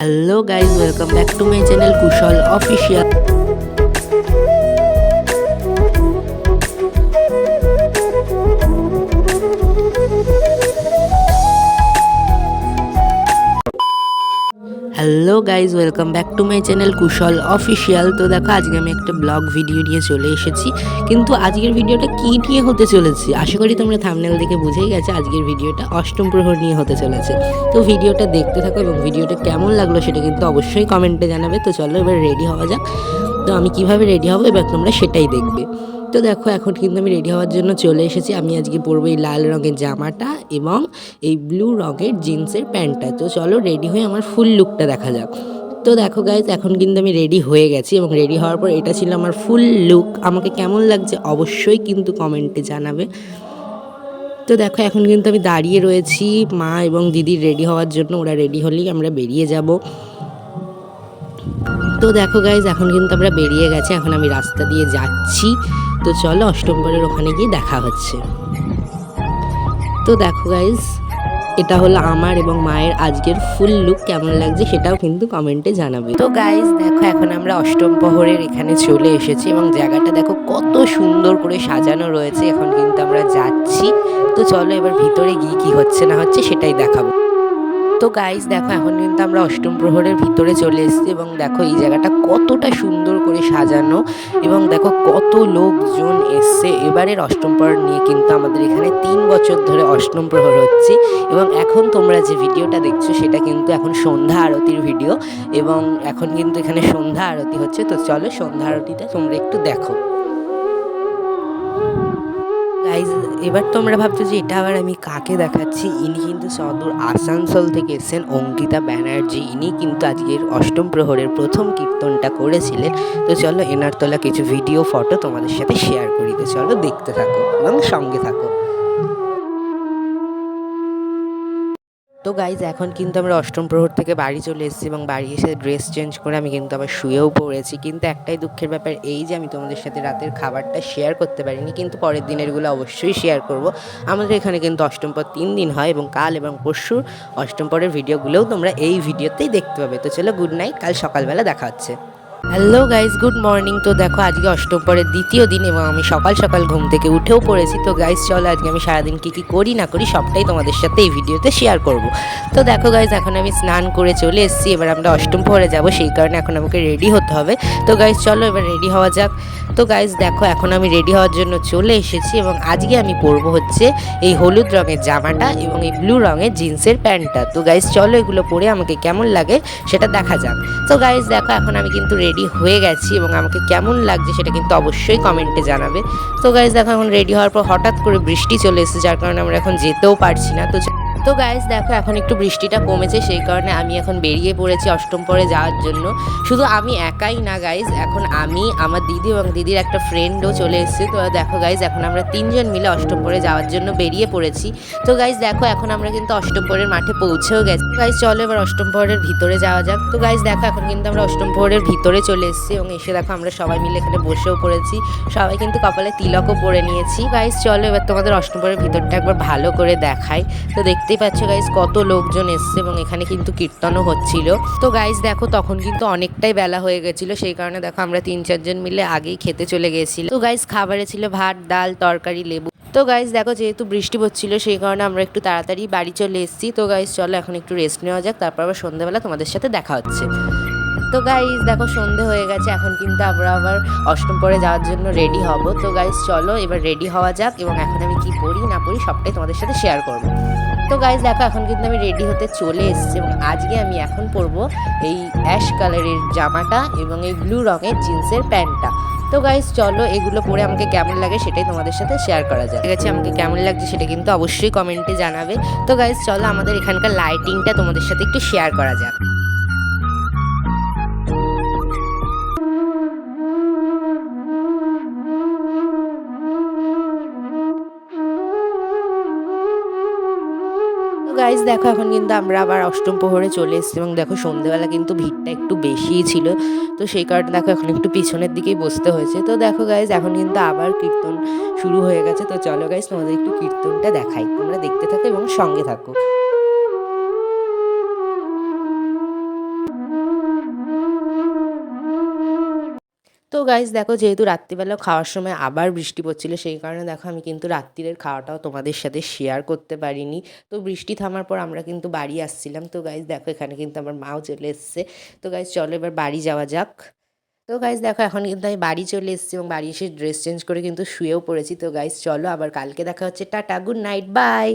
Hello guys welcome back to my channel Kushal official hello guys welcome back to my channel Kushal official তো দেখো, আজকে আমি একটা blog video নিয়ে চলে এসেছি। কিন্তু আজকের ভিডিওটা কী নিয়ে হতে চলেছে? আশা করি তোমরা থামনেল দেখে বুঝেই গেছে, আজকের ভিডিওটা অষ্টম প্রহর নিয়ে হতে চলেছে। তো ভিডিওটা দেখতে থাকো এবং ভিডিওটা কেমন লাগল সেটা কিন্তু অবশ্যই কমেন্টে জানাবে। তো চলো এবার রেডি হওয়া যাক। তো আমি কীভাবে রেডি হব, এবার তোমরা সেটাই দেখবে। তো দেখো, এখন কিন্তু আমি রেডি হওয়ার জন্য চলে এসেছি। আমি আজকে পরবো এই লাল রঙের জামাটা এবং এই ব্লু রঙের জিন্সের প্যান্টটা। তো চলো রেডি হয়ে আমার ফুল লুকটা দেখা যাক। তো দেখো গাইজ এখন কিন্তু আমি রেডি হয়ে গেছি এবং রেডি হওয়ার পর এটা ছিল আমার ফুল লুক আমাকে কেমন লাগছে অবশ্যই কিন্তু কমেন্টে জানাবে। তো দেখো, এখন কিন্তু আমি দাঁড়িয়ে রয়েছি মা এবং দিদির রেডি হওয়ার জন্য। ওরা রেডি হলেই আমরা বেরিয়ে যাব। তো দেখো গাইজ এখন কিন্তু আমরা বেরিয়ে গেছি। এখন আমি রাস্তা দিয়ে যাচ্ছি। তো চলো অষ্টমবারের ওখানে গিয়ে দেখা হচ্ছে। তো দেখো গাইজ এটা হলো আমার এবং মায়ের আজকের ফুল লুক কেমন লাগছে সেটাও কিন্তু কমেন্টে জানাবে। তো গাইজ দেখো এখন আমরা অষ্টম প্রহরের এখানে চলে এসেছি এবং জায়গাটা দেখো কত সুন্দর করে সাজানো রয়েছে। এখন কিন্তু আমরা যাচ্ছি। তো চলো এবার ভিতরে গিয়ে কি হচ্ছে না হচ্ছে সেটাই দেখাবো। তো গাইজ দেখো, এখন কিন্তু আমরা অষ্টম প্রহরের ভিতরে চলে এসেছি এবং দেখো, এই জায়গাটা কতটা সুন্দর করে সাজানো এবং দেখো, কত লোকজন এসছে। এবারের অষ্টম প্রহর নিয়ে কিন্তু আমাদের এখানে তিন বছর ধরে অষ্টম প্রহর হচ্ছে এবং এখন তোমরা যে ভিডিওটা দেখছ, সেটা কিন্তু এখন সন্ধ্যা আরতির ভিডিও এবং এখন কিন্তু এখানে সন্ধ্যা আরতি হচ্ছে। তো চলো, সন্ধ্যা আরতিটা তোমরা একটু দেখো। এবার তোমরা ভাবছ যে এটা আবার আমি কাকে দেখাচ্ছি? ইনি কিন্তু সদূর আসানসোল থেকে এসেছেন, অঙ্কিতা ব্যানার্জি। ইনি কিন্তু আজকের অষ্টম প্রহরের প্রথম কীর্তনটা করেছিলেন। তো চলো, এনার তোলা কিছু ভিডিও ফটো তোমাদের সাথে শেয়ার করি। তো চলো, দেখতে থাকো এবং সঙ্গে থাকো। তো গাইজ এখন কিন্তু আমরা অষ্টম প্রহর থেকে বাড়ি চলে এসেছি এবং বাড়ি এসে ড্রেস চেঞ্জ করে আমি কিন্তু আবার শুয়েও পড়েছি। কিন্তু একটাই দুঃখের ব্যাপার এই যে আমি তোমাদের সাথে রাতের খাবারটা শেয়ার করতে পারিনি, কিন্তু পরের দিনেরগুলো অবশ্যই শেয়ার করব। আমাদের এখানে কিন্তু অষ্টম পর তিন দিন হয় এবং কাল এবং পরশু অষ্টম পরের ভিডিওগুলোও তোমরা এই ভিডিওতেই দেখতে পাবে। তো চলো গুড নাইট কাল সকালবেলা দেখা হচ্ছে। হ্যালো গাইজ গুড মর্নিং তো দেখো, আজকে অষ্টম পরের দ্বিতীয় দিন এবং আমি সকাল সকাল ঘুম থেকে উঠেও পড়েছি। তো গাইজ চলো আজকে আমি সারাদিন কী কী করি না করি সবটাই তোমাদের সাথে এই ভিডিওতে শেয়ার করব। তো দেখো গাইজ এখন আমি স্নান করে চলে এসেছি। এবার আমরা অষ্টম পরে যাব, সেই কারণে এখন আমাকে রেডি হতে হবে। তো গাইজ চলো এবার রেডি হওয়া যাক। তো গাইজ দেখো, এখন আমি রেডি হওয়ার জন্য চলে এসেছি এবং আজকে আমি পরবো হচ্ছে এই হলুদ রঙের জামাটা এবং এই ব্লু রঙের জিন্সের প্যান্টটা। তো গাইজ চলো এগুলো পরে আমাকে কেমন লাগে সেটা দেখা যাক। তো গাইজ দেখো, এখন আমি কিন্তু রেডি হয়ে গেছি এবং আমাকে কেমন লাগছে সেটা কিন্তু অবশ্যই কমেন্টে জানাবে। তো গাইজ দেখো এখন রেডি হওয়ার পর হঠাৎ করে বৃষ্টি চলে এসেছে, যার কারণে আমরা এখন যেতেও পারছি না। তো তো গাইজ দেখো, এখন একটু বৃষ্টিটা কমেছে, সেই কারণে আমি এখন বেরিয়ে পড়েছি অষ্টম পরে যাওয়ার জন্য। শুধু আমি একাই না গাইজ এখন আমি, আমার দিদি এবং দিদির একটা ফ্রেন্ডও চলে এসেছে। তো দেখো গাইজ এখন আমরা তিনজন মিলে অষ্টম পরে যাওয়ার জন্য বেরিয়ে পড়েছি। তো গাইজ দেখো, এখন আমরা কিন্তু অষ্টম পরের মাঠে পৌঁছেও গেছি। গাইজ চলো এবার অষ্টম পরের ভিতরে যাওয়া যাক। তো গাইজ দেখো, এখন কিন্তু আমরা অষ্টম পরের ভিতরে চলে এসেছি এবং এসে দেখো, আমরা সবাই মিলে এখানে বসেও পড়েছি। সবাই কিন্তু কপালে তিলকও পরে নিয়েছি। গাইজ চলো এবার তোমাদের অষ্টম পরের ভিতরটা একবার ভালো করে দেখাই। তো দেখতেই পাচ্ছ গাইজ কত লোকজন এসছে এবং এখানে কিন্তু কীর্তনও হচ্ছিল। তো গাইজ দেখো, তখন কিন্তু অনেকটাই বেলা হয়ে গেছিল, সেই কারণে দেখো আমরা তিন চারজন মিলে আগেই খেতে চলে গেছিলাম। তো গাইজ খাবারে ছিল ভাত, ডাল, তরকারি, লেবু। তো গাইজ দেখো, যেহেতু বৃষ্টি পড়ছিল সেই কারণে আমরা একটু তাড়াতাড়ি বাড়ি চলে এসেছি। তো গাইজ চলো এখন একটু রেস্ট নেওয়া যাক, তারপর আবার সন্ধ্যাবেলা তোমাদের সাথে দেখা হচ্ছে। তো গাইজ দেখো, সন্ধে হয়ে গেছে, এখন কিন্তু আমরা আবার অষ্টম পরে যাওয়ার জন্য রেডি হব। তো গাইজ চলো, এবার রেডি হওয়া যাক এবং এখন আমি কি পড়ি না পড়ি সবটাই তোমাদের সাথে শেয়ার করব। তো গাইজ দেখো, এখন কিন্তু আমি রেডি হতে চলে এসেছি এবং আজকে আমি এখন পরবো এই অ্যাশ কালারের জামাটা এবং এই ব্লু রঙের জিন্সের প্যান্টটা। তো গাইজ চলো এগুলো পরে আমাকে কেমন লাগে সেটাই তোমাদের সাথে শেয়ার করা যায় ঠিক আছে, আমাকে কেমন লাগছে সেটা কিন্তু অবশ্যই কমেন্টে জানাবে। তো গাইজ চলো আমাদের এখানকার লাইটিংটা তোমাদের সাথে একটু শেয়ার করা যাক। গাইজ দেখো, এখন কিন্তু আমরা আবার অষ্টম প্রহরে চলে এসেছি এবং দেখো, সন্ধেবেলা কিন্তু ভিড়টা একটু বেশিই ছিল। তো সেই কারণে দেখো, এখন একটু পিছনের দিকেই বসতে হয়েছে। তো দেখো গাইজ এখন কিন্তু আবার কীর্তন শুরু হয়ে গেছে। তো চলো গাইজ তোমাদের একটু কীর্তনটা দেখাই। তোমরা দেখতে থাকো এবং সঙ্গে থাকো। গাইজ দেখো যেহেতু রাত্রিবেলা খাওয়ার সময় আবার বৃষ্টি পড়ছিল, সেই কারণে দেখো আমি কিন্তু রাত্রিরের খাওয়াটাও তোমাদের সাথে শেয়ার করতে পারিনি। তো বৃষ্টি থামার পর আমরা কিন্তু বাড়ি আসছিলাম। তো গাইজ দেখো এখানে কিন্তু আমার মাও চলে এসছে। তো গাইজ চলো এবার বাড়ি যাওয়া যাক। তো গাইজ দেখো এখন কিন্তু আমি বাড়ি চলে এসেছি এবং বাড়ি এসে ড্রেস চেঞ্জ করে কিন্তু শুয়েও পড়েছি। তো গাইজ চলো আবার কালকে দেখা হচ্ছে। Tata good night bye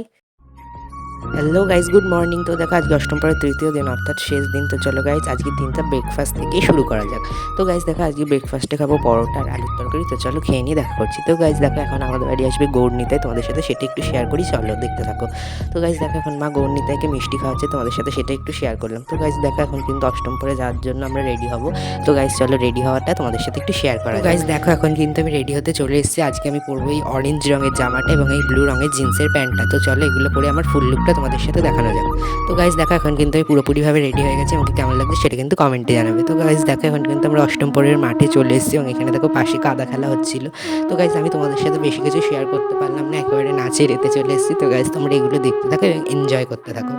hello guys good morning তো দেখো আজকে অষ্টম পরের তৃতীয় দিন অর্থাৎ শেষ দিন। তো চলো গাইজ আজকের দিনটা ব্রেকফাস্ট থেকেই শুরু করা যাক। তো গাইজ দেখো আজকে ব্রেকফাস্টে খাব পরোটা আর আলুর তরকারি। তো চলো খেয়ে নিয়ে দেখা করছি। তো গাইজ দেখো এখন আমাদের বাড়ি আসবে গৌড়নিতাই তোমাদের সাথে সেটা একটু শেয়ার করি চলো দেখতে থাকো। তো গাইজ দেখো এখন মা গৌড়নিতাইকে মিষ্টি খাওয়াচ্ছে। তোমাদের সাথে সেটা একটু শেয়ার করলাম। তো গাইজ দেখো এখন কিন্তু অষ্টম পরে যাওয়ার জন্য আমরা রেডি হব। তো গাইজ চলো রেডি হওয়াটা তোমাদের সাথে একটু শেয়ার করা গাইজ দেখো এখন কিন্তু আমি রেডি হতে চলে এসেছি। আজকে আমি পরবো এই অরেঞ্জ রঙের জামাটা এবং এই ব্লু রঙের জিন্সের প্যান্টটা। তো চলো এগুলো পরে আমার ফুল লুকটা তোমাদের সাথে দেখানো যাক। তো গাইজ দেখো, এখন কিন্তু আমি পুরোপুরিভাবে রেডি হয়ে গেছি আমাকে কেমন লাগছে সেটা কিন্তু কমেন্টে জানাবে। তো গাইজ দেখো, এখন কিন্তু আমরা অষ্টমপুরের মাঠে চলে এসেছি এবং এখানে দেখো পাশে কাদা খেলা হচ্ছিল। তো গাইজ আমি তোমাদের সাথে বেশি কিছু শেয়ার করতে পারলাম না, একেবারে নাচে রেতে চলে এসেছি। তো গাইজ তোমরা এগুলো দেখতে থাকো এবং এনজয় করতে থাকো।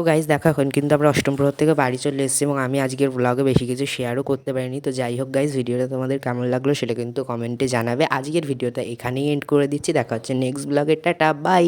তো গাইজ দেখো এখন কিন্তু আমরা অষ্টম প্রহর থেকে বাড়ি চলে এসেছি এবং আমি আজকের ব্লগে বেশি কিছু শেয়ারও করতে পারিনি। তো যাই হোক গাইজ ভিডিওটা তোমাদের কেমন লাগল সেটা কিন্তু কমেন্টে জানাবে। আজকের ভিডিওটা এখানেই এন্ড করে দিচ্ছি। দেখা হচ্ছে নেক্সট ব্লগের টাটা বাই